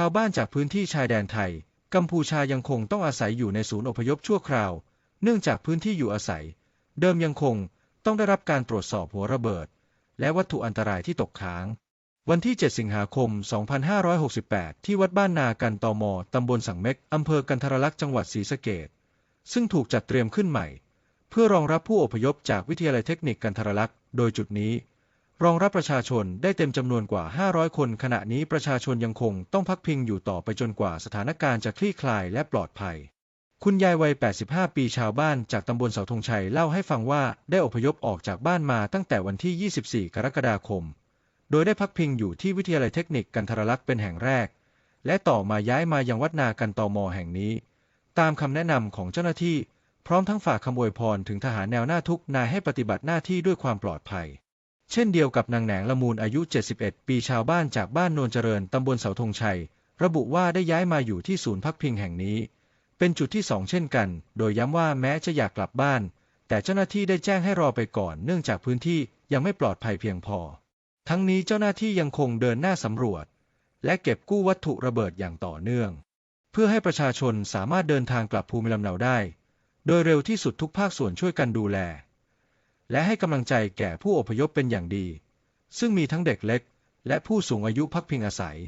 ชาวบ้านจากพื้นที่ชายแดนไทย กัมพูชายังคงต้องอาศัยอยู่ในศูนย์อพยพชั่วคราว เนื่องจากพื้นที่อยู่อาศัย เดิมยังคงต้องได้รับการตรวจสอบหัวระเบิด และวัตถุอันตรายที่ตกค้าง วันที่ 7 สิงหาคม 2568 ที่วัดบ้านนากันตอมอตำบลสังเม็กอำเภอกันทรลักษณ์จังหวัดศรีสะเกษซึ่งถูกจัดเตรียมขึ้นใหม่ เพื่อรองรับผู้อพยพจากวิทยาลัยเทคนิคกันทรลักษณ์ โดยจุดนี้ รองรับประชาชนได้เต็มจำนวนกว่า 500 คน ขณะนี้ประชาชนยังคงต้องพักพิงอยู่ต่อไปจนกว่าสถานการณ์จะคลี่คลายและปลอดภัย คุณยายวัย 85 ปีชาวบ้านจากตำบลเสาธงชัยเล่าให้ฟังว่าได้อพยพออกจากบ้านมาตั้งแต่วันที่ 24 กรกฎาคม โดยได้พักพิงอยู่ที่วิทยาลัยเทคนิคกันทรลักษณ์เป็นแห่งแรก และต่อมาย้ายมายังวัดนากันตอมอแห่งนี้ ตามคำแนะนำของเจ้าหน้าที่ พร้อมทั้งฝากคำอวยพรถึงทหารแนวหน้าทุกนายให้ปฏิบัติหน้าที่ด้วยความปลอดภัย เช่นเดียวกับนางแหนงละมูลอายุ 71 ปีชาวบ้านจากบ้านโนนเจริญตำบลเสาธงชัย ระบุว่าได้ย้ายมาอยู่ที่ศูนย์พักพิงแห่งนี้ เป็นจุดที่สองเช่นกัน โดยย้ำว่าแม้จะอยากกลับบ้าน แต่เจ้าหน้าที่ได้แจ้งให้รอไปก่อน เนื่องจากพื้นที่ยังไม่ปลอดภัยเพียงพอ ทั้งนี้เจ้าหน้าที่ยังคงเดินหน้าสำรวจ และเก็บกู้วัตถุระเบิดอย่างต่อเนื่อง เพื่อให้ประชาชนสามารถเดินทางกลับภูมิลำเนาได้ โดยเร็วที่สุดทุกภาคส่วนช่วยกันดูแล และให้กำลังใจแก่ผู้อพยพเป็นอย่างดี ซึ่งมีทั้งเด็กเล็ก และผู้สูงอายุพักพิงอาศัย